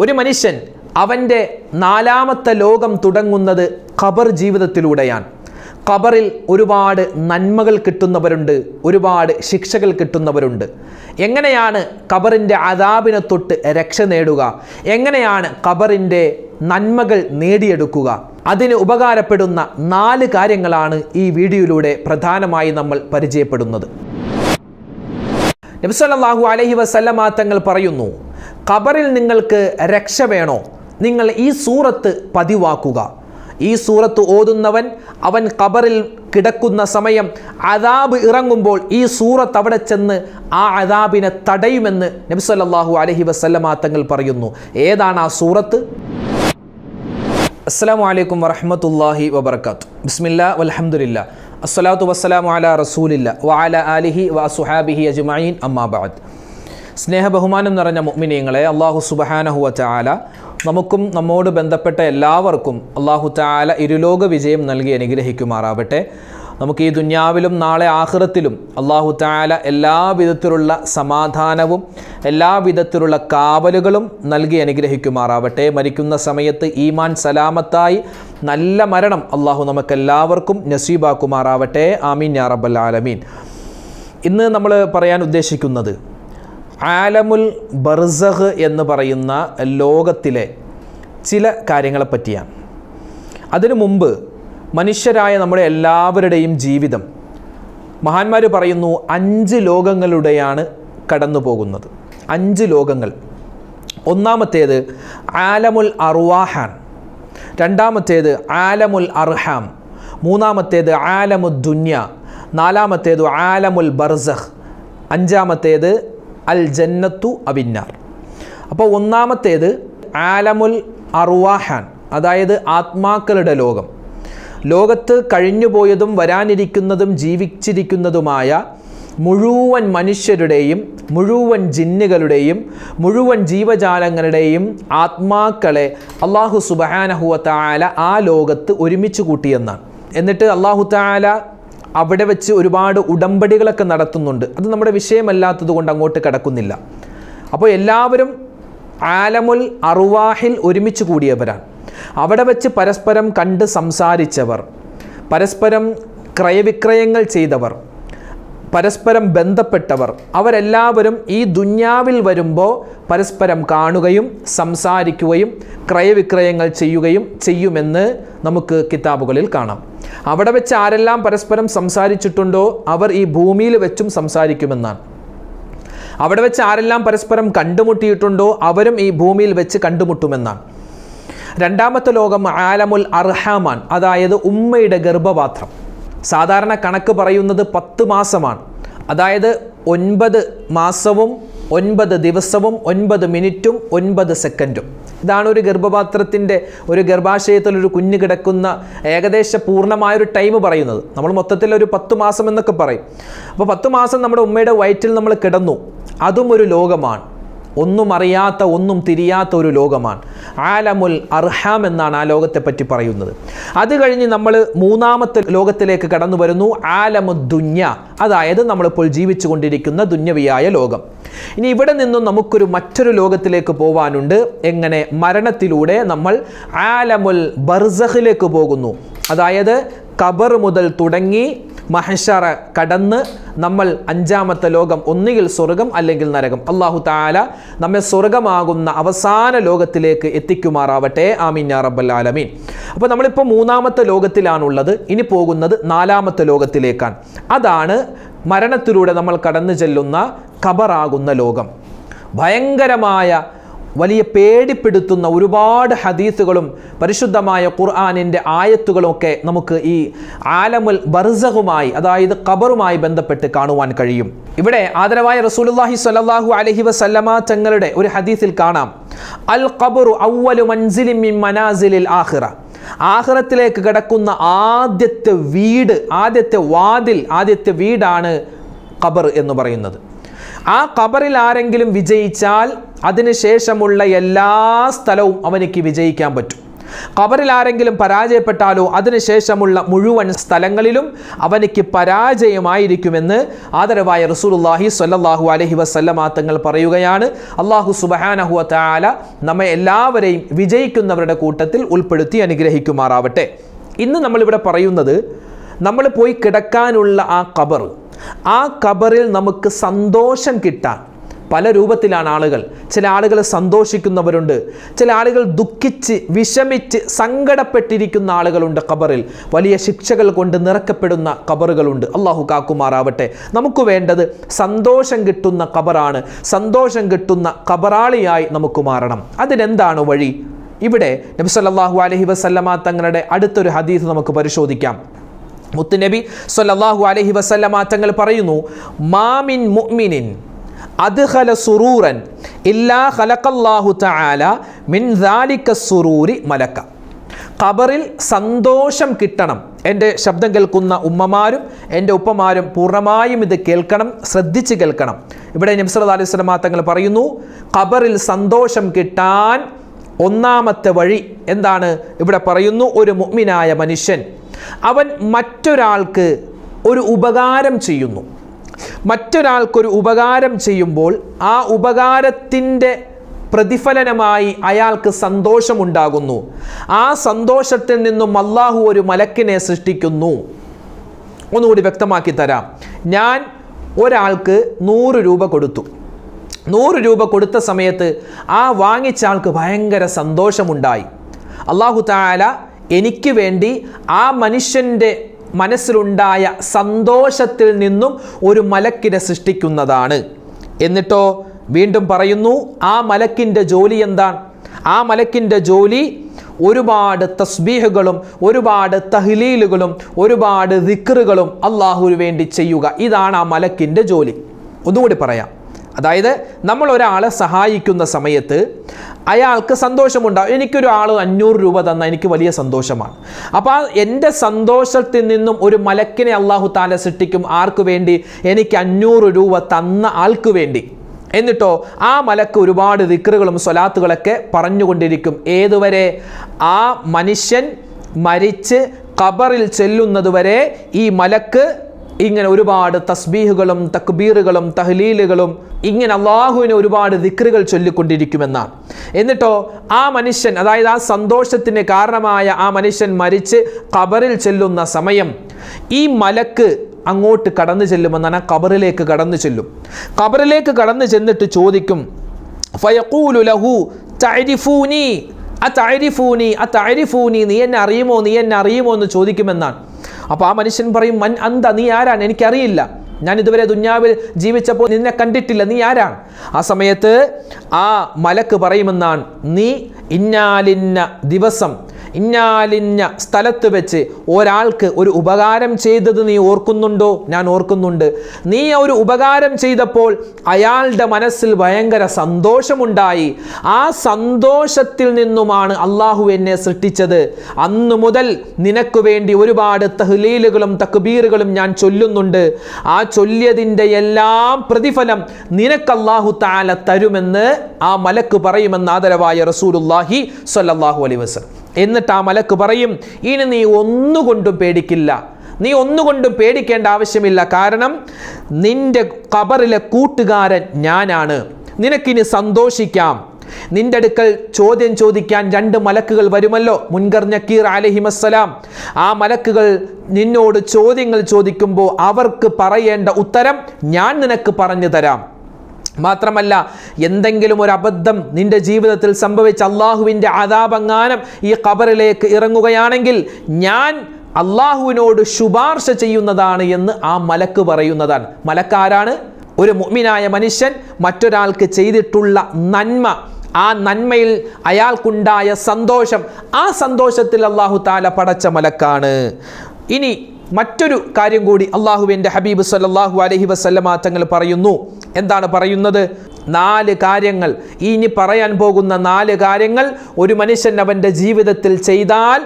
ഒരു മനുഷ്യൻ അവന്റെ നാലാമത്തെ ലോകം തുടങ്ങുന്നത് ഖബർ ജീവിതത്തിലൂടെയാണ്. ഖബറിൽ ഒരുപാട് നന്മകൾ കിട്ടുന്നവരുണ്ട് ഒരുപാട് ശിക്ഷകൾ കിട്ടുന്നവരുണ്ട്. എങ്ങനെയാണ് ഖബറിന്റെ അതാപിനെ തൊട്ട് രക്ഷ നേടുക? എങ്ങനെയാണ് ഖബറിന്റെ നന്മകൾ നേടിയെടുക്കുക? അതിന് ഉപകാരപ്പെടുന്ന നാല് കാര്യങ്ങളാണ് ഈ വീഡിയോയിലൂടെ പ്രധാനമായി നമ്മൾ പരിചയപ്പെടുന്നത്. നബ്സല്ലാഹു അലഹി വസല്ലമ തങ്ങൾ പറയുന്നു ഖബറിൽ നിങ്ങൾക്ക് രക്ഷ വേണോ? നിങ്ങൾ ഈ സൂറത്ത് പതിവാക്കുക. ഈ സൂറത്ത് ഓതുന്നവൻ അവൻ ഖബറിൽ കിടക്കുന്ന സമയം അതാബ് ഇറങ്ങുമ്പോൾ ഈ സൂറത്ത് അവിടെ ചെന്ന് ആ അതാബിനെ തടയുമെന്ന് നബ്സല്ലാഹു അലഹി വസല്ലമ തങ്ങൾ പറയുന്നു. ഏതാണ് ആ സൂറത്ത്? അസ്സാം വലൈക്കും വറഹമത്തല്ലാഹി വബർക്കാത്തു ബിസ്മില്ല വലഹമുല്ല അസ്സലാത്തു വസ്സലാമു അല റസൂലില്ല വഅല ആലിഹി വ സുഹാബിഹി അജ്മഈൻ. അമ്മാബാദ് സ്നേഹ ബഹുമാനം മുഅ്മിനീങ്ങളെ അള്ളാഹു വ വതആല നമുക്കും നമ്മോട് ബന്ധപ്പെട്ട എല്ലാവർക്കും അല്ലാഹു തആല ഇരുലോക വിജയം നൽകി അനുഗ്രഹിക്കുമാറാവട്ടെ. നമുക്ക് ഈ ദുന്യാവിലും നാളെ ആഹ്റത്തിലും അള്ളാഹു താല എല്ലാ വിധത്തിലുള്ള സമാധാനവും എല്ലാ വിധത്തിലുള്ള കാവലുകളും നൽകി അനുഗ്രഹിക്കുമാറാവട്ടെ. മരിക്കുന്ന സമയത്ത് ഈമാൻ സലാമത്തായി നല്ല മരണം അള്ളാഹു നമുക്കെല്ലാവർക്കും നസീബാക്കുമാറാവട്ടെ. ആമീൻ യാ റബ്ബൽ ആലമീൻ. ഇന്ന് നമ്മൾ പറയാൻ ഉദ്ദേശിക്കുന്നത് ആലമുൽ ബർസഹ് എന്ന് പറയുന്ന ലോകത്തിലെ ചില കാര്യങ്ങളെ പറ്റിയാണ്. അതിനു മുമ്പ് മനുഷ്യരായ നമ്മുടെ എല്ലാവരുടെയും ജീവിതം മഹാന്മാർ പറയുന്നു അഞ്ച് ലോകങ്ങളുടെയാണ് കടന്നു പോകുന്നത്. അഞ്ച് ലോകങ്ങൾ. ഒന്നാമത്തേത് ആലമുൽ അറുവാഹാൻ രണ്ടാമത്തേത് ആലമുൽ അർഹാം. മൂന്നാമത്തേത് ആലമുൽ ദുന്യ. നാലാമത്തേത് ആലമുൽ ബർസഖ്. അഞ്ചാമത്തേത് അൽ ജന്നത്തു അബിന്നാർ അപ്പോൾ ഒന്നാമത്തേത് ആലമുൽ അറുവാഹാൻ അതായത് ആത്മാക്കളുടെ ലോകം. ലോകത്ത് കഴിഞ്ഞുപോയതും വരാനിരിക്കുന്നതും ജീവിച്ചിരിക്കുന്നതുമായ മുഴുവൻ മനുഷ്യരുടെയും മുഴുവൻ ജിന്നുകളുടെയും മുഴുവൻ ജീവജാലങ്ങളുടെയും ആത്മാക്കളെ അള്ളാഹു സുബഹാനഹുവ ആ ലോകത്ത് ഒരുമിച്ച് കൂട്ടിയെന്നാണ്. എന്നിട്ട് അള്ളാഹു താല അവിടെ വെച്ച് ഒരുപാട് ഉടമ്പടികളൊക്കെ നടത്തുന്നുണ്ട്. അത് നമ്മുടെ വിഷയമല്ലാത്തത് കൊണ്ട് അങ്ങോട്ട് കിടക്കുന്നില്ല. അപ്പോൾ എല്ലാവരും ആലമുൽ അറുവാഹിൽ ഒരുമിച്ച് കൂടിയവരാണ്. അവിടെ വെച്ച് പരസ്പരം കണ്ട് സംസാരിച്ചവർ പരസ്പരം ക്രയവിക്രയങ്ങൾ ചെയ്തവർ പരസ്പരം ബന്ധപ്പെട്ടവർ. അവരെല്ലാവരും ഈ ദുന്യാവിൽ വരുമ്പോൾ പരസ്പരം കാണുകയും സംസാരിക്കുകയും ക്രയവിക്രയങ്ങൾ ചെയ്യുകയും ചെയ്യുമെന്ന് നമുക്ക് കിതാബുകളിൽ കാണാം. അവിടെ വെച്ച് ആരെല്ലാം പരസ്പരം സംസാരിച്ചിട്ടുണ്ടോ അവർ ഈ ഭൂമിയിൽ വെച്ചും സംസാരിക്കുമെന്നാണ്. അവിടെ വെച്ച് ആരെല്ലാം പരസ്പരം കണ്ടുമുട്ടിയിട്ടുണ്ടോ അവരും ഈ ഭൂമിയിൽ വെച്ച് കണ്ടുമുട്ടുമെന്നാണ്. രണ്ടാമത്തെ ലോകം ആലമുൽ അർഹാമാൻ അതായത് ഉമ്മയുടെ ഗർഭപാത്രം. സാധാരണ കണക്ക് പറയുന്നത് പത്ത് മാസമാണ്. അതായത് ഒൻപത് മാസവും ഒൻപത് ദിവസവും ഒൻപത് മിനിറ്റും ഒൻപത് സെക്കൻഡും. ഇതാണ് ഒരു ഗർഭപാത്രത്തിന്റെ ഒരു ഗർഭാശയത്തിൽ ഒരു കുഞ്ഞ് കിടക്കുന്ന ഏകദേശ പൂർണമായൊരു ടൈം പറയുന്നത്. നമ്മൾ മൊത്തത്തിൽ ഒരു പത്ത് മാസം എന്നൊക്കെ പറയും. അപ്പോൾ പത്ത് മാസം നമ്മുടെ ഉമ്മയുടെ വയറ്റിൽ നമ്മൾ കിടന്നു. അതും ഒരു ലോകമാണ്. ഒന്നും അറിയാത്ത ഒന്നും തിരിയാത്ത ഒരു ലോകമാണ്. ആലമുൽ അർഹാം എന്നാണ് ആ ലോകത്തെ പറ്റി പറയുന്നത്. അത് കഴിഞ്ഞ് നമ്മൾ മൂന്നാമത്തെ ലോകത്തിലേക്ക് കടന്നു വരുന്നു. ആലമു ദുന്യ. അതായത് നമ്മളിപ്പോൾ ജീവിച്ചു കൊണ്ടിരിക്കുന്ന ദുന്യവിയായ ലോകം. ഇനി ഇവിടെ നിന്നും നമുക്കൊരു മറ്റൊരു ലോകത്തിലേക്ക് പോവാനുണ്ട്. എങ്ങനെ? മരണത്തിലൂടെ നമ്മൾ ആലമുൽ ബർസഖിലേക്ക് പോകുന്നു. അതായത് കബർ മുതൽ തുടങ്ങി മഹഷറ കടന്ന് നമ്മൾ അഞ്ചാമത്തെ ലോകം ഒന്നുകിൽ സ്വർഗം അല്ലെങ്കിൽ നരകം. അള്ളാഹു താല നമ്മെ സ്വർഗമാകുന്ന അവസാന ലോകത്തിലേക്ക് എത്തിക്കുമാറാവട്ടെ. ആമീൻ യാ റബ്ബൽ ആലമീൻ. അപ്പോൾ നമ്മളിപ്പോൾ മൂന്നാമത്തെ ലോകത്തിലാണുള്ളത്. ഇനി പോകുന്നത് നാലാമത്തെ ലോകത്തിലേക്കാണ്. അതാണ് മരണത്തിലൂടെ നമ്മൾ കടന്നു ചെല്ലുന്ന ഖബറാകുന്ന ലോകം. ഭയങ്കരമായ വലിയ പേടിപ്പെടുത്തുന്ന ഒരുപാട് ഹദീസുകളും പരിശുദ്ധമായ ഖുർആാനിന്റെ ആയത്തുകളുമൊക്കെ നമുക്ക് ഈ ആലമുൽ ബർസഹുമായി അതായത് ഖബറുമായി ബന്ധപ്പെട്ട് കാണുവാൻ കഴിയും. ഇവിടെ ആദരവായ റസൂലുല്ലാഹി സ്വല്ലല്ലാഹു അലഹി വസല്ലമ തങ്ങളുടെ ഒരു ഹദീസിൽ കാണാം. അൽ ഖബറു അവ്വലു മൻസിലിം മിൻ മനാസിലിൽ ആഖിറ. ആഹ്റത്തിലേക്ക് കിടക്കുന്ന ആദ്യത്തെ വീട് ആദ്യത്തെ വാതിൽ ആദ്യത്തെ വീടാണ് ഖബർ എന്ന് പറയുന്നത്. ആ ഖബറിൽ ആരെങ്കിലും വിജയിച്ചാൽ അതിനുശേഷമുള്ള എല്ലാ സ്ഥലവും അവനിക്ക് വിജയിക്കാൻ പറ്റും. ഖബറിൽ ആരെങ്കിലും പരാജയപ്പെട്ടാലോ അതിനുശേഷമുള്ള മുഴുവൻ സ്ഥലങ്ങളിലും അവനിക്ക് പരാജയമായിരിക്കുമെന്ന് ആദരവായ റസൂലുള്ളാഹി സ്വല്ലല്ലാഹു അലൈഹി വസല്ലമ തങ്ങൾ പറയുകയാണ്. അള്ളാഹു സുബഹാനഹുവ തആല നമ്മെ എല്ലാവരെയും വിജയിക്കുന്നവരുടെ കൂട്ടത്തിൽ ഉൾപ്പെടുത്തി അനുഗ്രഹിക്കുമാറാവട്ടെ. ഇന്ന് നമ്മളിവിടെ പറയുന്നത് നമ്മൾ പോയി കിടക്കാനുള്ള ആ ഖബർ ആ ഖബറിൽ നമുക്ക് സന്തോഷം കിട്ടാൻ. പല രൂപത്തിലാണ് ആളുകൾ. ചില ആളുകൾ സന്തോഷിക്കുന്നവരുണ്ട്. ചില ആളുകൾ ദുഃഖിച്ച് വിഷമിച്ച് സങ്കടപ്പെട്ടിരിക്കുന്ന ആളുകളുണ്ട് ഖബറിൽ. വലിയ ശിക്ഷകൾ കൊണ്ട് നിറക്കപ്പെടുന്ന ഖബറുകളുണ്ട്. അള്ളാഹു കാക്കുമാറാവട്ടെ. നമുക്ക് വേണ്ടത് സന്തോഷം കിട്ടുന്ന ഖബറാണ്. സന്തോഷം കിട്ടുന്ന ഖബറാളിയായി നമുക്ക് മാറണം. അതിനെന്താണ് വഴി? ഇവിടെ നബി അലഹി അലൈഹി വസല്ലമ തങ്ങളുടെ അടുത്തൊരു ഹദീസ് നമുക്ക് പരിശോധിക്കാം. മുത്തുനബി സല്ലല്ലാഹു അലഹി വസല്ലമ തങ്ങൾ പറയുന്നു മാമിൻ മുഅ്മിനിൻ അദ്ഖല സുറൂറൻ ഇല്ലാ ഖലഖല്ലാഹു തആല മിൻ ദാലിക സുറൂരി മലക്ക. ഖബറിൽ സന്തോഷം കിട്ടണം. എന്റെ ശബ്ദം കേൾക്കുന്ന ഉമ്മമാരും എന്റെ ഉപ്പമാരും പൂർണമായും ഇത് കേൾക്കണം ശ്രദ്ധിച്ച് കേൾക്കണം. ഇവിടെ നബ്സറ അലൈഹി സ്വലമാ തങ്ങൾ പറയുന്നു ഖബറിൽ സന്തോഷം കിട്ടാൻ ഒന്നാമത്തെ വഴി എന്താണ് ഇവിടെ പറയുന്നു ഒരു മുഅ്മിനായ മനുഷ്യൻ. അവൻ മറ്റൊരാൾക്ക് ഒരു ഉപകാരം ചെയ്യുന്നു. മറ്റൊരാൾക്കൊരു ഉപകാരം ചെയ്യുമ്പോൾ ആ ഉപകാരത്തിന്റെ പ്രതിഫലനമായി അയാൾക്ക് സന്തോഷമുണ്ടാകുന്നു. ആ സന്തോഷത്തിൽ നിന്നും അള്ളാഹു ഒരു മലക്കിനെ സൃഷ്ടിക്കുന്നു. ഒന്നുകൂടി വ്യക്തമാക്കി തരാം. ഞാൻ ഒരാൾക്ക് നൂറ് രൂപ കൊടുത്തു. നൂറ് രൂപ കൊടുത്ത സമയത്ത് ആ വാങ്ങിച്ച ആൾക്ക് ഭയങ്കര സന്തോഷമുണ്ടായി. അള്ളാഹു താല എനിക്ക് വേണ്ടി ആ മനുഷ്യന്റെ മനസ്സിലുണ്ടായ സന്തോഷത്തിൽ നിന്നും ഒരു മലക്കിനെ സൃഷ്ടിക്കുന്നതാണ്. എന്നിട്ടോ വീണ്ടും പറയുന്നു ആ മലക്കിന്റെ ജോലി എന്താണ്? ആ മലക്കിന്റെ ജോലി ഒരുപാട് തസ്ബീഹുകളും ഒരുപാട് തഹ്ലീലുകളും ഒരുപാട് ദിക്റുകളും അള്ളാഹുവിന് വേണ്ടി ചെയ്യുക. ഇതാണ് ആ മലക്കിന്റെ ജോലി. ഒന്നുകൂടി പറയാം. അതായത് നമ്മൾ ഒരാളെ സഹായിക്കുന്ന സമയത്ത് അയാൾക്ക് സന്തോഷമുണ്ടാവും. എനിക്കൊരു ആൾ അഞ്ഞൂറ് രൂപ തന്ന എനിക്ക് വലിയ സന്തോഷമാണ്. അപ്പോൾ എന്റെ സന്തോഷത്തിൽ നിന്നും ഒരു മലക്കിനെ അള്ളാഹു താല സൃഷ്ടിക്കും ആർക്കു വേണ്ടി? എനിക്ക് അഞ്ഞൂറ് രൂപ തന്ന ആൾക്ക് വേണ്ടി. എന്നിട്ടോ ആ മലക്ക് ഒരുപാട് ദിക്റുകളും സ്വലാത്തുകളൊക്കെ പറഞ്ഞുകൊണ്ടിരിക്കും. ഏതുവരെ? ആ മനുഷ്യൻ മരിച്ച് ഖബറിൽ ചെല്ലുന്നതുവരെ ഈ മലക്ക് ഇങ്ങനെ ഒരുപാട് തസ്ബീഹുകളും തക്ബീറുകളും തഹ്ലീലുകളും ഇങ്ങനെ അള്ളാഹുവിന് ഒരുപാട് ദിക്റുകൾ ചൊല്ലിക്കൊണ്ടിരിക്കുമെന്നാണ്. എന്നിട്ടോ ആ മനുഷ്യൻ അതായത് ആ സന്തോഷത്തിന് കാരണമായ ആ മനുഷ്യൻ മരിച്ച് ഖബറിൽ ചെല്ലുന്ന സമയം ഈ മലക്ക് അങ്ങോട്ട് കടന്നു ചെല്ലുമെന്നാണ് ആ ഖബറിലേക്ക് കടന്നു ചെല്ലും. ഖബറിലേക്ക് കടന്നു ചെന്നിട്ട് ചോദിക്കും ഫയഖൂലു ലഹു തഅരിഫൂനി? ആ അതഅരിഫൂനി നീ എന്നെ അറിയുമോ നീ എന്നെ അറിയുമോ? എന്ന് ചോദിക്കുമെന്നാണ്. അപ്പോൾ ആ മനുഷ്യൻ പറയും മൻ അന്ത നീ ആരാണ്? എനിക്കറിയില്ല. ഞാൻ ഇതുവരെ ദുന്യാവിൽ ജീവിച്ചപ്പോൾ നിന്നെ കണ്ടിട്ടില്ല. നീ ആരാണ്? ആ സമയത്ത് ആ മലക്ക് പറയുമെന്നാണ് നീ ഇന്നാലിന്ന ദിവസം ഇന്നാലിന്ന സ്ഥലത്ത് വെച്ച് ഒരാൾക്ക് ഒരു ഉപകാരം ചെയ്തത് നീ ഓർക്കുന്നുണ്ടോ? ഞാൻ ഓർക്കുന്നുണ്ട്. നീ ഒരു ഉപകാരം ചെയ്തപ്പോൾ അയാളുടെ മനസ്സിൽ ഭയങ്കര സന്തോഷമുണ്ടായി. ആ സന്തോഷത്തിൽ നിന്നുമാണ് അള്ളാഹു എന്നെ സൃഷ്ടിച്ചത്. അന്നു മുതൽ നിനക്ക് വേണ്ടി ഒരുപാട് തഹ്ലീലുകളും തക്ബീറുകളും ഞാൻ ചൊല്ലുന്നുണ്ട്. ആ ചൊല്ലിയതിന്റെ എല്ലാം പ്രതിഫലം നിനക്ക് അള്ളാഹു താല തരുമെന്ന് ആ മലക്ക് പറയുമെന്ന് ആദരവായ റസൂലുല്ലാഹി സ്വല്ലല്ലാഹു അലൈഹി വസല്ലം. എന്നിട്ട് ആ മലക്ക് പറയും ഇനി നീ ഒന്നുകൊണ്ടും പേടിക്കില്ല. നീ ഒന്നുകൊണ്ടും പേടിക്കേണ്ട ആവശ്യമില്ല. കാരണം നിന്റെ കബറിലെ കൂട്ടുകാരൻ ഞാനാണ്. നിനക്കിനി സന്തോഷിക്കാം. നിന്റെ അടുക്കൽ ചോദ്യം ചോദിക്കാൻ രണ്ട് മലക്കുകൾ വരുമല്ലോ. മുൻകർ നക്കീർ അലഹിമസ്സലാം. ആ മലക്കുകൾ നിന്നോട് ചോദ്യങ്ങൾ ചോദിക്കുമ്പോൾ അവർക്ക് പറയേണ്ട ഉത്തരം ഞാൻ നിനക്ക് പറഞ്ഞു തരാം. മാത്രമല്ല എന്തെങ്കിലും ഒരു അബദ്ധം നിന്റെ ജീവിതത്തിൽ സംഭവിച്ച അള്ളാഹുവിന്റെ ആദാപങ്ങാനം ഈ ഖബറിലേക്ക് ഇറങ്ങുകയാണെങ്കിൽ ഞാൻ അള്ളാഹുവിനോട് ശുപാർശ ചെയ്യുന്നതാണ് എന്ന് ആ മലക്ക് പറയുന്നതാണ്. മലക്കാരാണ് ഒരു മുഅ്മിനായ മനുഷ്യൻ മറ്റൊരാൾക്ക് ചെയ്തിട്ടുള്ള നന്മ. ആ നന്മയിൽ അയാൾക്കുണ്ടായ സന്തോഷം ആ സന്തോഷത്തിൽ അള്ളാഹു താല പടച്ച മലക്കാണ്. ഇനി മറ്റൊരു കാര്യം കൂടി അള്ളാഹുവിന്റെ ഹബീബ് സല്ലാഹു അലഹി വസല്ലമ തങ്ങൾ പറയുന്നു. എന്താണ് പറയുന്നത്? നാല് കാര്യങ്ങൾ. ഇനി പറയാൻ പോകുന്ന നാല് കാര്യങ്ങൾ ഒരു മനുഷ്യൻ അവന്റെ ജീവിതത്തിൽ ചെയ്താൽ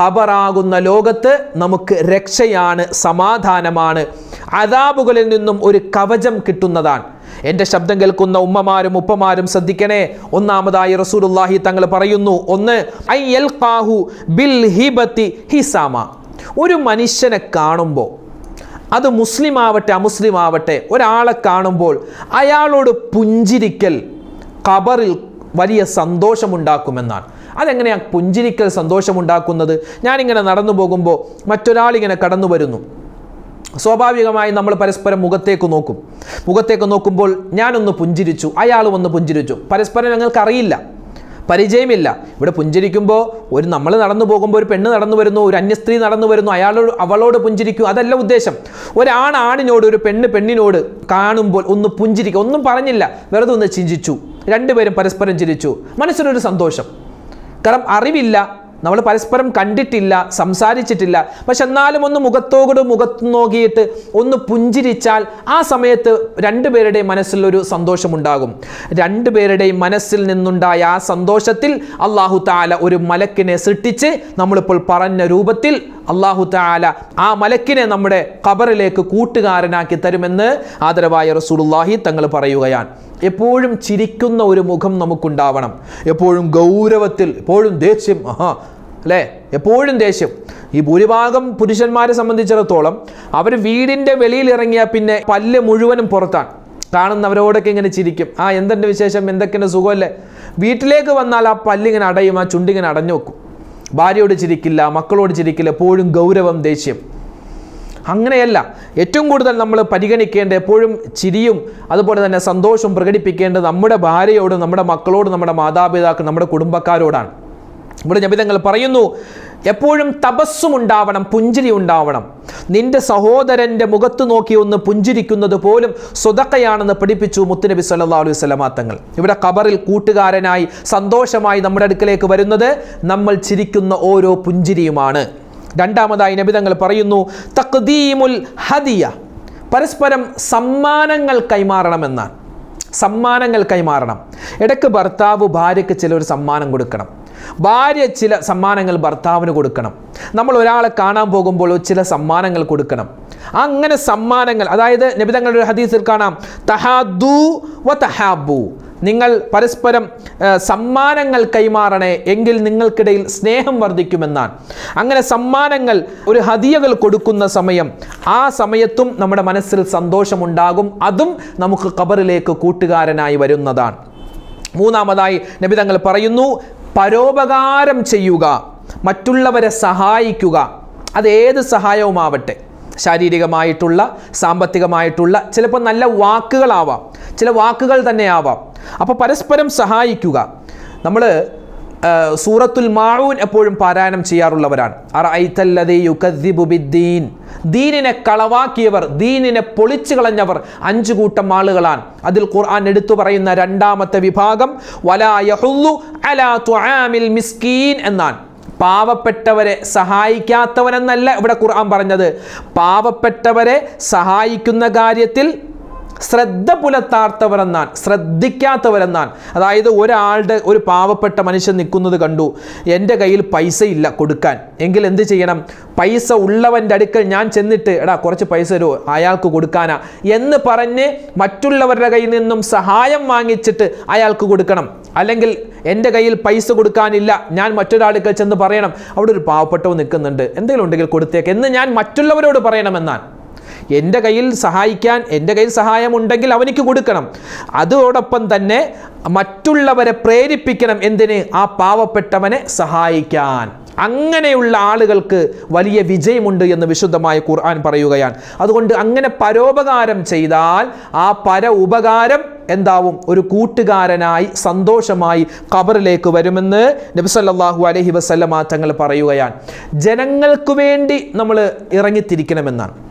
ഖബറാകുന്ന ലോകത്ത് നമുക്ക് രക്ഷയാണ് സമാധാനമാണ്. അതാബുകളിൽ നിന്നും ഒരു കവചം കിട്ടുന്നതാണ്. എന്റെ ശബ്ദം കേൾക്കുന്ന ഉമ്മമാരും ഉപ്പമാരും ശ്രദ്ധിക്കണേ. ഒന്നാമതായി റസൂലുള്ളാഹി തങ്ങൾ പറയുന്നു ഒന്ന് ഐ എൽ ബിൽ ഹിബത്തി ഹിസാമ. ഒരു മനുഷ്യനെ കാണുമ്പോൾ അത് മുസ്ലിം ആവട്ടെ അമുസ്ലിം ആവട്ടെ ഒരാളെ കാണുമ്പോൾ അയാളോട് പുഞ്ചിരിക്കൽ ഖബറിൽ വലിയ സന്തോഷമുണ്ടാക്കുമെന്നാണ്. അതെങ്ങനെയാണ് പുഞ്ചിരിക്കൽ സന്തോഷമുണ്ടാക്കുന്നത്? ഞാനിങ്ങനെ നടന്നു പോകുമ്പോൾ മറ്റൊരാളിങ്ങനെ കടന്നു വരുന്നു. സ്വാഭാവികമായി നമ്മൾ പരസ്പരം മുഖത്തേക്ക് നോക്കും. മുഖത്തേക്ക് നോക്കുമ്പോൾ ഞാനൊന്ന് പുഞ്ചിരിച്ചു അയാളും ഒന്ന് പുഞ്ചിരിച്ചു. പരസ്പരം ഞങ്ങൾക്ക് അറിയില്ല പരിചയമില്ല. ഇവിടെ പുഞ്ചിരിക്കുമ്പോൾ ഒരു നമ്മൾ നടന്നു പോകുമ്പോൾ ഒരു പെണ്ണ് നടന്നു വരുന്നു ഒരു അന്യസ്ത്രീ നടന്നു വരുന്നു അയാളോട് അവളോട് പുഞ്ചിരിക്കും. അതല്ല ഉദ്ദേശം. ഒരാൺ ആണിനോട് ഒരു പെണ്ണ് പെണ്ണിനോട് കാണുമ്പോൾ ഒന്ന് പുഞ്ചിരിക്കുക ഒന്നും പറഞ്ഞില്ല. വെറുതെ ഒന്ന് ചിന്തിച്ചു. രണ്ടുപേരും പരസ്പരം ചിരിച്ചു. മനസ്സിനൊരു സന്തോഷം. കാരണം അറിവില്ല. നമ്മൾ പരസ്പരം കണ്ടിട്ടില്ല സംസാരിച്ചിട്ടില്ല. പക്ഷെ എന്നാലും ഒന്ന് മുഖത്തോട് മുഖത്ത് നോക്കിയിട്ട് ഒന്ന് പുഞ്ചിരിച്ചാൽ ആ സമയത്ത് രണ്ടുപേരുടെയും മനസ്സിൽ ഒരു സന്തോഷമുണ്ടാകും. രണ്ടുപേരുടെയും മനസ്സിൽ നിന്നുണ്ടായ ആ സന്തോഷത്തിൽ അള്ളാഹു താല ഒരു മലക്കിനെ സൃഷ്ടിച്ച് നമ്മളിപ്പോൾ പറഞ്ഞ രൂപത്തിൽ അള്ളാഹു താല ആ മലക്കിനെ നമ്മുടെ ഖബറിലേക്ക് കൂട്ടുകാരനാക്കി തരുമെന്ന് ആദരവായ റസൂലുള്ളാഹി തങ്ങൾ പറയുകയാണ്. എപ്പോഴും ചിരിക്കുന്ന ഒരു മുഖം നമുക്കുണ്ടാവണം. എപ്പോഴും ഗൗരവത്തിൽ എപ്പോഴും ദേഷ്യം ആഹാ അല്ലേ? എപ്പോഴും ദേഷ്യം. ഈ ഭൂരിഭാഗം പുരുഷന്മാരെ സംബന്ധിച്ചിടത്തോളം അവർ വീടിന്റെ വെളിയിൽ ഇറങ്ങിയാൽ പിന്നെ പല്ല് മുഴുവനും പുറത്താണ്. കാണുന്നവരോടൊക്കെ ഇങ്ങനെ ചിരിക്കും. ആ എന്തെന്റെ വിശേഷം? എന്തൊക്കെയാണ് സുഖമല്ലേ? വീട്ടിലേക്ക് വന്നാൽ ആ പല്ലിങ്ങനെ അടയും ആ ചുണ്ടിങ്ങനെ അടഞ്ഞു വെക്കും. ഭാര്യയോട് ചിരിക്കില്ല മക്കളോട് ചിരിക്കില്ല എപ്പോഴും ഗൗരവം ദേഷ്യം. അങ്ങനെയല്ല ഏറ്റവും കൂടുതൽ നമ്മൾ പരിഗണിക്കേണ്ട എപ്പോഴും ചിരിയും അതുപോലെ തന്നെ സന്തോഷവും പ്രകടിപ്പിക്കേണ്ടത് നമ്മുടെ ഭാര്യയോടും നമ്മുടെ മക്കളോടും നമ്മുടെ മാതാപിതാക്കൾ നമ്മുടെ കുടുംബക്കാരോടാണ്. ഇവിടെ നബിതങ്ങൾ പറയുന്നു എപ്പോഴും തപസ്സും ഉണ്ടാവണം പുഞ്ചിരി ഉണ്ടാവണം നിന്റെ സഹോദരന്റെ മുഖത്ത് നോക്കി ഒന്ന് പുഞ്ചിരിക്കുന്നത് പോലും സ്വതക്കയാണെന്ന് പഠിപ്പിച്ചു മുത്തുനബി സല്ലാ അലൈഹി സ്വലമാ തങ്ങൾ ഇവിടെ കബറിൽ കൂട്ടുകാരനായി സന്തോഷമായി നമ്മുടെ അടുക്കലേക്ക് വരുന്നത് നമ്മൾ ചിരിക്കുന്ന ഓരോ പുഞ്ചിരിയുമാണ്. രണ്ടാമതായി നബിതങ്ങൾ പറയുന്നു തക്ദീമുൽ ഹദിയ. പരസ്പരം സമ്മാനങ്ങൾ കൈമാറണമെന്നാണ്. സമ്മാനങ്ങൾ കൈമാറണം. ഇടയ്ക്ക് ഭർത്താവ് ഭാര്യയ്ക്ക് ചിലൊരു സമ്മാനം കൊടുക്കണം. ഭാര്യ ചില സമ്മാനങ്ങൾ ഭർത്താവിന് കൊടുക്കണം. നമ്മൾ ഒരാളെ കാണാൻ പോകുമ്പോൾ ചില സമ്മാനങ്ങൾ കൊടുക്കണം. അങ്ങനെ സമ്മാനങ്ങൾ അതായത് നിബിതങ്ങളുടെ ഹദീസിൽ കാണാം തഹാദു വ തഹാബു. നിങ്ങൾ പരസ്പരം സമ്മാനങ്ങൾ കൈമാറണേ എങ്കിൽ നിങ്ങൾക്കിടയിൽ സ്നേഹം വർദ്ധിക്കുമെന്നാണ്. അങ്ങനെ സമ്മാനങ്ങൾ ഒരു ഹതിയകൾ കൊടുക്കുന്ന സമയം ആ സമയത്തും നമ്മുടെ മനസ്സിൽ സന്തോഷമുണ്ടാകും. അതും നമുക്ക് കബറിലേക്ക് കൂട്ടുകാരനായി വരുന്നതാണ്. മൂന്നാമതായി നബി തങ്ങൾ പറയുന്നു പരോപകാരം ചെയ്യുക മറ്റുള്ളവരെ സഹായിക്കുക. അത് ഏത് സഹായവുമാവട്ടെ? ശാരീരികമായിട്ടുള്ള സാമ്പത്തികമായിട്ടുള്ള ചിലപ്പോൾ നല്ല വാക്കുകളാവാം. ചില വാക്കുകൾ തന്നെ ആവാം അപ്പോൾ പരസ്പരം സഹായിക്കുക. നമ്മൾ സൂറത്തുൽ മാഊൻ എപ്പോഴും പാരായണം ചെയ്യാറുള്ളവരാണ്. ദീനിനെ കളവാക്കിയവർ ദീനിനെ പൊളിച്ചു കളഞ്ഞവർ അഞ്ചു കൂട്ടം ആളുകളാണ്. അതിൽ ഖുർആൻ എടുത്തു പറയുന്ന രണ്ടാമത്തെ വിഭാഗം വലാ യഹുല്ലു അലാ തുആമിൽ മിസ്കീൻ എന്നാണ്. പാവപ്പെട്ടവരെ സഹായിക്കാത്തവനെന്നല്ല ഇവിടെ ഖുർആൻ പറഞ്ഞത്. പാവപ്പെട്ടവരെ സഹായിക്കുന്ന കാര്യത്തിൽ ശ്രദ്ധ പുലർത്താത്തവരെന്നാൽ ശ്രദ്ധിക്കാത്തവരെന്നാൽ അതായത് ഒരാളുടെ ഒരു പാവപ്പെട്ട മനുഷ്യൻ നിൽക്കുന്നത് കണ്ടു എന്റെ കയ്യിൽ പൈസ ഇല്ല കൊടുക്കാൻ. എങ്കിൽ എന്ത് ചെയ്യണം? പൈസ ഉള്ളവന്റെ അടുക്കൽ ഞാൻ ചെന്നിട്ട് എടാ കുറച്ച് പൈസ തരുമോ അയാൾക്ക് കൊടുക്കാനാ എന്ന് പറഞ്ഞ് മറ്റുള്ളവരുടെ കയ്യിൽ നിന്നും സഹായം വാങ്ങിച്ചിട്ട് അയാൾക്ക് കൊടുക്കണം. അല്ലെങ്കിൽ എന്റെ കയ്യിൽ പൈസ കൊടുക്കാനില്ല ഞാൻ മറ്റൊരാൾക്ക് ചെന്ന് പറയണം അവിടെ ഒരു പാവപ്പെട്ടവൻ നിൽക്കുന്നുണ്ട് എന്തെങ്കിലും ഉണ്ടെങ്കിൽ കൊടുത്തേക്ക് എന്ന് ഞാൻ മറ്റുള്ളവരോട് പറയണമെന്നാണ് എന്റെ കയ്യിൽ സഹായിക്കാൻ എന്റെ കയ്യിൽ സഹായമുണ്ടെങ്കിൽ അവനിക്ക് കൊടുക്കണം. അതോടൊപ്പം തന്നെ മറ്റുള്ളവരെ പ്രേരിപ്പിക്കണം എന്തിന്? ആ പാവപ്പെട്ടവനെ സഹായിക്കാൻ. അങ്ങനെയുള്ള ആളുകൾക്ക് വലിയ വിജയമുണ്ട് എന്ന് വിശുദ്ധമായ ഖുർആൻ പറയുകയാണ്. അതുകൊണ്ട് അങ്ങനെ പരോപകാരം ചെയ്താൽ ആ പര ഉപകാരം എന്താവും? ഒരു കൂട്ടുകാരനായി സന്തോഷമായി ഖബറിലേക്ക് വരുമെന്ന് നബിസല്ലാഹു അലഹി വസല്ലമ തങ്ങൾ പറയുകയാണ്. ജനങ്ങൾക്ക് വേണ്ടി നമ്മൾ ഇറങ്ങിത്തിരിക്കണമെന്നാണ്.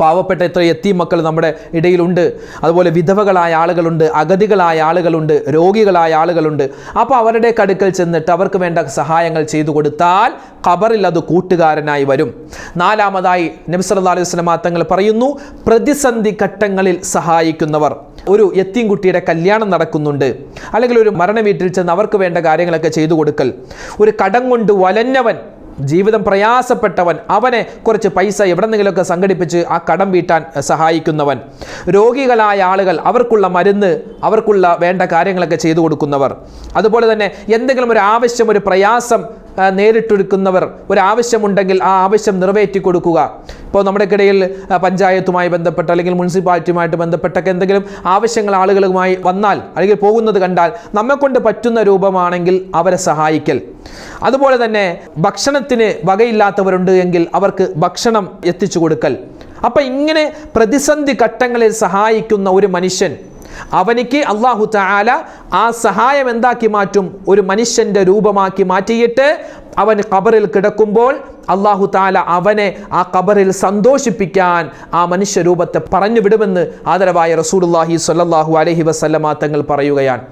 പാവപ്പെട്ട എത്ര എത്തി മക്കൾ നമ്മുടെ ഇടയിലുണ്ട്. അതുപോലെ വിധവകളായ ആളുകളുണ്ട് അഗതികളായ ആളുകളുണ്ട് രോഗികളായ ആളുകളുണ്ട്. അപ്പോൾ അവരുടെ കടുക്കൽ ചെന്നിട്ട് അവർക്ക് വേണ്ട സഹായങ്ങൾ ചെയ്തു കൊടുത്താൽ ഖബറിൽ അത് കൂട്ടുകാരനായി വരും. നാലാമതായി നബിസല്ലാ അലൈഹി തങ്ങൾ പറയുന്നു പ്രതിസന്ധി ഘട്ടങ്ങളിൽ സഹായിക്കുന്നവർ. ഒരു എത്തിയും കുട്ടിയുടെ കല്യാണം നടക്കുന്നുണ്ട്. അല്ലെങ്കിൽ ഒരു മരണ വീട്ടിൽ ചെന്ന് അവർക്ക് വേണ്ട കാര്യങ്ങളൊക്കെ ചെയ്തു കൊടുക്കൽ. ഒരു കടം കൊണ്ട് വലഞ്ഞവൻ ജീവിതം പ്രയാസപ്പെട്ടവൻ അവനെ കുറച്ച് പൈസ എവിടെന്നെങ്കിലുമൊക്കെ സംഘടിപ്പിച്ച് ആ കടം വീട്ടാൻ സഹായിക്കുന്നവൻ. രോഗികളായ ആളുകൾ അവർക്കുള്ള മരുന്ന് അവർക്കുള്ള വേണ്ട കാര്യങ്ങളൊക്കെ ചെയ്തു കൊടുക്കുന്നവർ. അതുപോലെ തന്നെ എന്തെങ്കിലും ഒരു ആവശ്യം ഒരു പ്രയാസം നേരിട്ടൊരുക്കുന്നവർ ഒരാവശ്യമുണ്ടെങ്കിൽ ആ ആവശ്യം നിറവേറ്റി കൊടുക്കുക. ഇപ്പോൾ നമ്മുടെ ഇടയിൽ പഞ്ചായത്തുമായി ബന്ധപ്പെട്ട് അല്ലെങ്കിൽ മുനിസിപ്പാലിറ്റിയുമായിട്ട് ബന്ധപ്പെട്ടൊക്കെ എന്തെങ്കിലും ആവശ്യങ്ങൾ ആളുകളുമായി വന്നാൽ അല്ലെങ്കിൽ പോകുന്നത് കണ്ടാൽ നമ്മെ കൊണ്ട് പറ്റുന്ന രൂപമാണെങ്കിൽ അവരെ സഹായിക്കൽ. അതുപോലെ തന്നെ ഭക്ഷണത്തിന് വകയില്ലാത്തവരുണ്ട് എങ്കിൽ അവർക്ക് ഭക്ഷണം എത്തിച്ചു കൊടുക്കൽ. അപ്പം ഇങ്ങനെ പ്രതിസന്ധി ഘട്ടങ്ങളിൽ സഹായിക്കുന്ന ഒരു മനുഷ്യൻ അവനിക്ക് അള്ളാഹു താല ആ സഹായം എന്താക്കി മാറ്റും? ഒരു മനുഷ്യന്റെ രൂപമാക്കി മാറ്റിയിട്ട് അവൻ ഖബറിൽ കിടക്കുമ്പോൾ അള്ളാഹു താല അവനെ ആ ഖബറിൽ സന്തോഷിപ്പിക്കാൻ ആ മനുഷ്യരൂപത്തെ പറഞ്ഞു വിടുമെന്ന് ആദരവായ റസൂലുള്ളാഹി സ്വല്ലല്ലാഹു അലഹി വസല്ലമ തങ്ങൾ പറയുകയാണ്.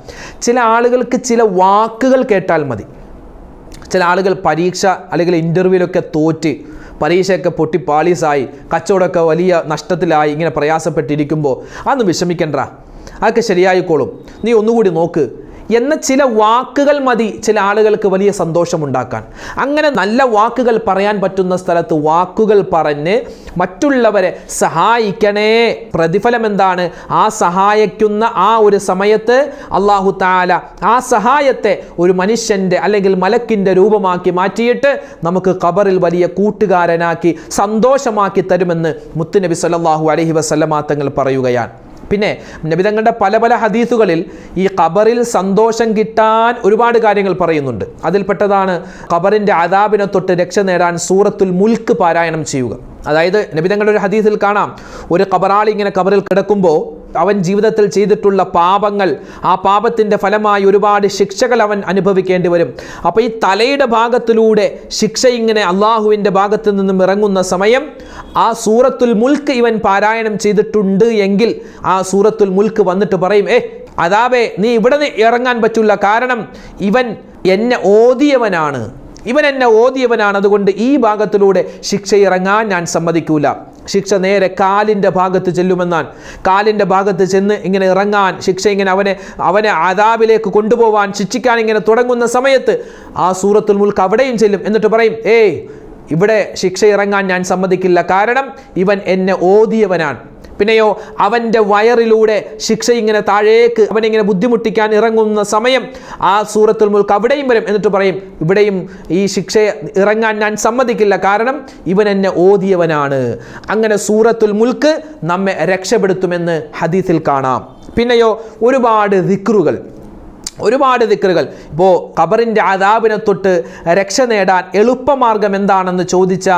ചില ആളുകൾക്ക് ചില വാക്കുകൾ കേട്ടാൽ മതി. ചില ആളുകൾ പരീക്ഷ അല്ലെങ്കിൽ ഇന്റർവ്യൂവിലൊക്കെ തോറ്റ് പരീക്ഷയൊക്കെ പൊട്ടി പാളീസായി കച്ചവടമൊക്കെ വലിയ നഷ്ടത്തിലായി ഇങ്ങനെ പ്രയാസപ്പെട്ടിരിക്കുമ്പോൾ അന്ന് വിഷമിക്കണ്ട. അതൊക്കെ ശരിയായിക്കോളും. നീ ഒന്നുകൂടി നോക്ക്. എന്ന ചില വാക്കുകൾ മതി ചില ആളുകൾക്ക് വലിയ സന്തോഷമുണ്ടാക്കാൻ. അങ്ങനെ നല്ല വാക്കുകൾ പറയാൻ പറ്റുന്ന സ്ഥലത്ത് വാക്കുകൾ പറഞ്ഞ് മറ്റുള്ളവരെ സഹായിക്കണേ. പ്രതിഫലം എന്താണ്? ആ സഹായിക്കുന്ന ആ ഒരു സമയത്ത് അള്ളാഹു താല ആ സഹായത്തെ ഒരു മനുഷ്യന്റെ അല്ലെങ്കിൽ മലക്കിന്റെ രൂപമാക്കി മാറ്റിയിട്ട് നമുക്ക് ഖബറിൽ വലിയ കൂട്ടുകാരനാക്കി സന്തോഷമാക്കി തരുമെന്ന് മുത്തുനബി സല്ലാഹു അലഹി വസല്ലമ തങ്ങൾ പറയുകയാണ്. പിന്നെ നബിതങ്ങളുടെ പല പല ഹദീസുകളിൽ ഈ ഖബറിൽ സന്തോഷം കിട്ടാൻ ഒരുപാട് കാര്യങ്ങൾ പറയുന്നുണ്ട്. അതിൽപ്പെട്ടതാണ് ഖബറിന്റെ അതാബിനെ തൊട്ട് രക്ഷ നേടാൻ സൂറത്തുൽ മുൽക്ക് പാരായണം ചെയ്യുക. അതായത് നബിതങ്ങളുടെ ഒരു ഹദീസിൽ കാണാം. ഒരു ഖബറാളി ഇങ്ങനെ ഖബറിൽ കിടക്കുമ്പോൾ അവൻ ജീവിതത്തിൽ ചെയ്തിട്ടുള്ള പാപങ്ങൾ ആ പാപത്തിന്റെ ഫലമായി ഒരുപാട് ശിക്ഷകൾ അവൻ അനുഭവിക്കേണ്ടി വരും. അപ്പോൾ ഈ തലയുടെ ഭാഗത്തിലൂടെ ശിക്ഷ ഇങ്ങനെ അള്ളാഹുവിന്റെ ഭാഗത്തു നിന്നും ഇറങ്ങുന്ന സമയം ആ സൂറത്തുൽ മുൽക്ക് ഇവൻ പാരായണം ചെയ്തിട്ടുണ്ട് എങ്കിൽ ആ സൂറത്തുൽ മുൽക്ക് വന്നിട്ട് പറയും ഏ അതാവേ നീ ഇവിടെ ഇറങ്ങാൻ പറ്റില്ല. കാരണം ഇവൻ എന്നെ ഓതിയവനാണ്. ഇവൻ എന്നെ ഓതിയവനാണ്. അതുകൊണ്ട് ഈ ഭാഗത്തിലൂടെ ശിക്ഷ ഇറങ്ങാൻ ഞാൻ സമ്മതിക്കൂല. ശിക്ഷ നേരെ കാലിന്റെ ഭാഗത്ത് ചെല്ലുമെന്നാണ്. കാലിന്റെ ഭാഗത്ത് ചെന്ന് ഇങ്ങനെ ഇറങ്ങാൻ ശിക്ഷ ഇങ്ങനെ അവനെ അവനെ ആദാബിലേക്ക് കൊണ്ടുപോവാൻ ശിക്ഷിക്കാൻ ഇങ്ങനെ തുടങ്ങുന്ന സമയത്ത് ആ സൂറത്തുൽ മുൽക്ക് അവിടെയും ചെല്ലും. എന്നിട്ട് പറയും ഏയ് ഇവിടെ ശിക്ഷ ഇറങ്ങാൻ ഞാൻ സമ്മതിക്കില്ല. കാരണം ഇവൻ എന്നെ ഓതിയവനാണ്. പിന്നെയോ അവന്റെ വയറിലൂടെ ശിക്ഷ ഇങ്ങനെ താഴേക്ക് അവനിങ്ങനെ ബുദ്ധിമുട്ടിക്കാൻ ഇറങ്ങുന്ന സമയം ആ സൂറത്തുൽ മുൽക്ക് അവിടെയും വരും. എന്നിട്ട് പറയും ഇവിടെയും ഈ ശിക്ഷ ഇറങ്ങാൻ ഞാൻ സമ്മതിക്കില്ല. കാരണം ഇവൻ എന്നെ ഓതിയവനാണ്. അങ്ങനെ സൂറത്തുൽ മുൽക്ക് നമ്മെ രക്ഷപ്പെടുത്തുമെന്ന് ഹദീസിൽ കാണാം. പിന്നെയോ ഒരുപാട് ദിക്റുകൾ. ഒരുപാട് ദിക്കറുകൾ ഇപ്പോൾ ഖബറിന്റെ ആദാബിനെ തൊട്ട് രക്ഷ നേടാൻ എളുപ്പമാർഗം എന്താണെന്ന് ചോദിച്ച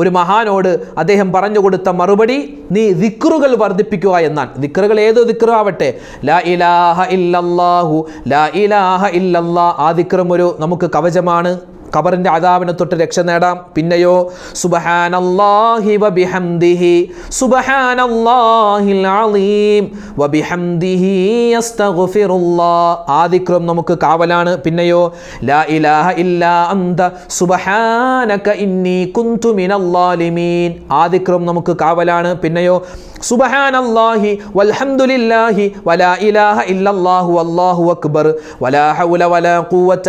ഒരു മഹാനോട് അദ്ദേഹം പറഞ്ഞു കൊടുത്ത മറുപടി നീ ദിക്റുകൾ വർദ്ധിപ്പിക്കുക എന്നാണ് ദിക്റുകൾ ഏത് ദിക്റു ആവട്ടെ ലാ ഇലാഹ ഇല്ലല്ലാഹു ലാ ഇലാഹ ഇല്ലല്ലാ. ആ ദിക്റും ഒരു നമുക്ക് കവചമാണ്. ഖബറിന്റെ അതാവിനെ തൊട്ട് രക്ഷ നേടാം. പിന്നെയോ വബിഹംദിഹി അലീം വബിഹംദിഹി ആദിക്രം നമുക്ക് കാവലാണ്. പിന്നെയോ ലാ ഇലാഹ ഇന്നി കുന്തു മിനല്ലാലിമീൻ. ആദിക്രം നമുക്ക് കാവലാണ്. പിന്നെയോ സുബഹാനല്ലാഹി വൽഹംദുലില്ലാഹി വലാ ഇലാഹ ഇല്ലല്ലാഹു അല്ലാഹു അക്ബർ വലാ ഹൗല വലാ ഖുവത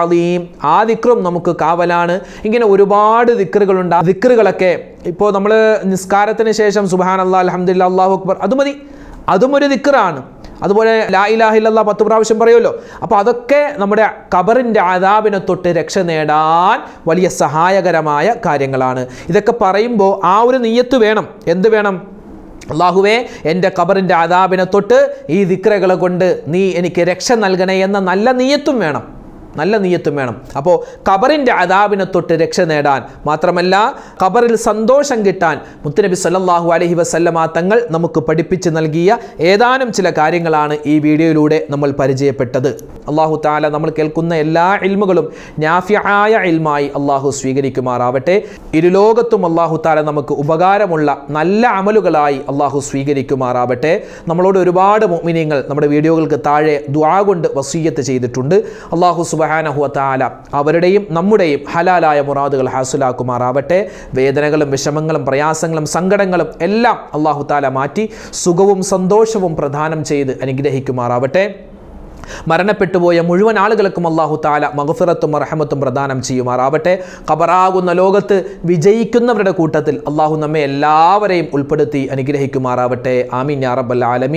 അലീം ആ ദിക്റും നമുക്ക് കാവലാണ്. ഇങ്ങനെ ഒരുപാട് ദിക്റുകളുണ്ട്. ആ ദിക്റുകളൊക്കെ ഇപ്പോൾ നമ്മൾ നിസ്കാരത്തിന് ശേഷം സുബാൻ അല്ലാ അലഹമ്മദില്ല അള്ളാഹു അക്ബർ അത് മതി. അതും ഒരു ദിക്റാണ്. അതുപോലെ ലാ ഇലാഹില്ല പത്ത് പ്രാവശ്യം പറയുമല്ലോ. അപ്പോൾ അതൊക്കെ നമ്മുടെ കബറിന്റെ ആദാബിനെ തൊട്ട് രക്ഷ നേടാൻ വലിയ സഹായകരമായ കാര്യങ്ങളാണ്. ഇതൊക്കെ പറയുമ്പോൾ ആ ഒരു നീയത്ത് വേണം. എന്ത് വേണം? അള്ളാഹുവേ എന്റെ കബറിന്റെ ആദാബിനെ തൊട്ട് ഈ ദിക്രകളെ കൊണ്ട് നീ എനിക്ക് രക്ഷ നൽകണേ എന്ന നല്ല നീയത്തും വേണം. നല്ല നീയത്തും വേണം. അപ്പോൾ ഖബറിന്റെ അതാബിനെ തൊട്ട് രക്ഷ നേടാൻ മാത്രമല്ല ഖബറിൽ സന്തോഷം കിട്ടാൻ മുത്തനബി സല്ലാഹു അലഹി വസല്ലമ തങ്ങൾ നമുക്ക് പഠിപ്പിച്ച് നൽകിയ ഏതാനും ചില കാര്യങ്ങളാണ് ഈ വീഡിയോയിലൂടെ നമ്മൾ പരിചയപ്പെട്ടത്. അള്ളാഹു താല നമ്മൾ കേൾക്കുന്ന എല്ലാ ഇൽമുകളും നാഫ്യായ ഇൽമായി അള്ളാഹു സ്വീകരിക്കുമാറാവട്ടെ. ഇരുലോകത്തും അള്ളാഹു താല നമുക്ക് ഉപകാരമുള്ള നല്ല അമലുകളായി അള്ളാഹു സ്വീകരിക്കുമാറാവട്ടെ. നമ്മളോട് ഒരുപാട് മോമിനിയങ്ങൾ നമ്മുടെ വീഡിയോകൾക്ക് താഴെ ദ്വാ കൊണ്ട് വസീയത്ത് ചെയ്തിട്ടുണ്ട്. അള്ളാഹു സുബഹാനഹുവ താല അവരുടെയും നമ്മുടെയും ഹലാലായ മുറാദുകൾ ഹാസുലാക്കുമാറാവട്ടെ. വേദനകളും വിഷമങ്ങളും പ്രയാസങ്ങളും സങ്കടങ്ങളും എല്ലാം അള്ളാഹു താല മാറ്റി സുഖവും സന്തോഷവും പ്രദാനം ചെയ്ത് അനുഗ്രഹിക്കുമാറാവട്ടെ. മരണപ്പെട്ടുപോയ മുഴുവൻ ആളുകൾക്കും അള്ളാഹു താല മഹഫിറത്തും അർഹമത്തും പ്രദാനം ചെയ്യുമാറാവട്ടെ. ഖബറാകുന്ന ലോകത്ത് വിജയിക്കുന്നവരുടെ കൂട്ടത്തിൽ അള്ളാഹു നമ്മെ എല്ലാവരെയും ഉൾപ്പെടുത്തി അനുഗ്രഹിക്കുമാറാവട്ടെ. ആമീൻ യാ റബ്ബൽ ആലമീൻ.